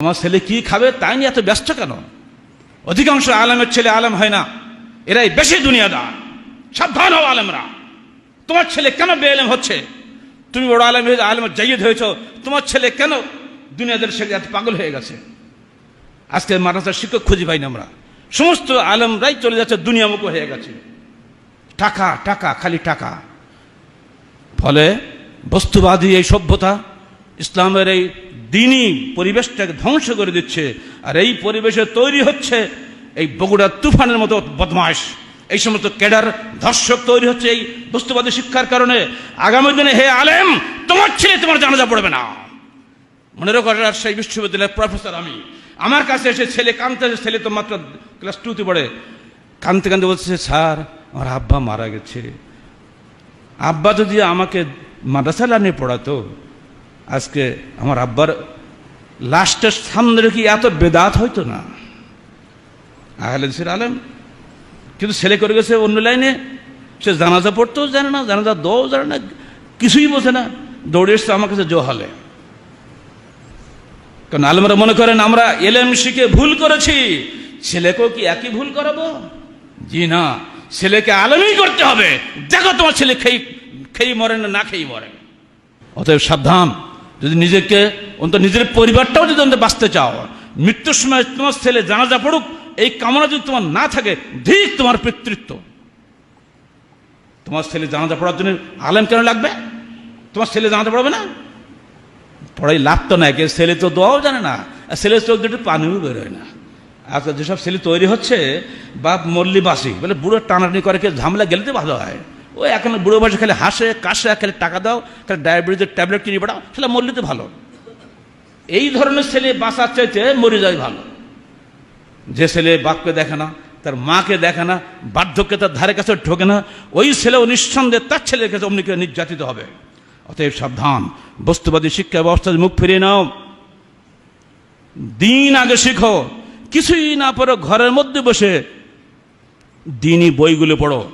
তোমার ছেলে কি খাবে তাই নিয়ে এত ব্যস্ত কেন? অধিকাংশ আলমের ছেলে আলম হয় না। এরাই বেশি দুনিয়াদার। সাবধান হও আলমরা। তোমার ছেলে কেন বেআলেম হচ্ছে? তুমি বড় আলেম হয়ে আলেম জাইদ হয়েছ। তোমার ছেলে কেন দুনিয়াদের ছেলে এত পাগল হয়ে গেছে? আজকে মাদ্রাসার শিক্ষক খুঁজে পাই না আমরা। সমস্ত আলমরাই চলে যাচ্ছে দুনিয়া দুনিয়ামুখ হয়ে গেছে। টাকা টাকা, খালি টাকা। ফলে বস্তুবাদী এই সভ্যতা, ইসলামের এই দিনই পরিবেশটাকে ধ্বংস করে দিচ্ছে। আর এই পরিবেশে তৈরি হচ্ছে এই বগুড়া তুফানের মতো বদমাশ। এই সমস্ত ক্যাডার, ধর্ষক তৈরি হচ্ছে এই বস্তুবাদী শিক্ষার কারণে। আগামী দিনে হে আলেম, তোমার ছেলে তোমার জানাজা পড়বে না। মনে রেখো সেই বিশ্ববিদ্যালয়ের প্রফেসর আমি। আমার কাছে এসে ছেলে কানতে ছেলে তো মাত্র ক্লাস টুতে পড়ে। কানতে কানতে বলছে, স্যার, আমার আব্বা মারা গেছে। আব্বা যদি আমাকে মাদ্রাসা লাইনে পড়াতো আজকে আমার আব্বার লাস্টের সামনে রেখে এত বেদাত হইতো না। আহলে দেশের আলেম, কিন্তু ছেলে করে গেছে অন্য লাইনে, সে জানাজা পড়তেও জানে না, জানাজা দও জানে না, কিছুই বোঝে না। দৌড়ে এসছে আমার কাছে জোহালে। কারণ আলমরা মনে করেন, আমরা এলেম শিখে ভুল করেছি, ছেলেকেও কি একই ভুল করাবো? জি না, ছেলেকে আলমই করতে হবে। দেখো তোমার ছেলে খেয়ে খেয়ে মরে না না খেয়ে মরে। অতএব সাবধান যদি নিজেকে, অন্তত নিজের পরিবারটাও যদি অন্তত বাঁচতে চাও, মৃত্যুর সময় তোমার ছেলে জানাজা পড়ুক, এই কামনা যদি তোমার না থাকে ঠিক তোমার পিতৃত্ব। তোমার ছেলে জানাজা পড়ার জন্য আলেম কেন লাগবে? তোমার ছেলে জানাজা পড়াবে না? পড়াই লাভ তো নাই ছেলে তো দোয়াও জানে না, আর চোখ দুটো পানিও বেরোয় না। আজকাল যেসব ছেলে তৈরি হচ্ছে, বাপ মল্লি বাসি বলে বুড়ো টানাটানি করে কে ঝামেলা গেলে তো ভালো হয়। ও এখন বুড়ো বয়সে খালি হাসে, কাশে, খালি টাকা দাও, খালি ডায়াবেটিসের ট্যাবলেট কিনে বেড়াও সেটা মরলে তো ভালো। এই ধরনের ছেলে বাঁচার চাইতে মরে যায় ভালো। যে ছেলে বাপকে দেখে না, তার মাকে দেখে না, বার্ধক্যে তার ধারে কাছে ঢোকে না, ওই ছেলেও নিঃসন্দেহে তার ছেলের কাছে অমনিকে নির্যাতিত হবে। অতএব সাবধান, বস্তুবাদী শিক্ষা ব্যবস্থা মুখ ফিরিয়ে নাও। দিন আগে শিখো, কিছুই না পড়ো, ঘরের মধ্যে বসে দিনই বইগুলো পড়ো।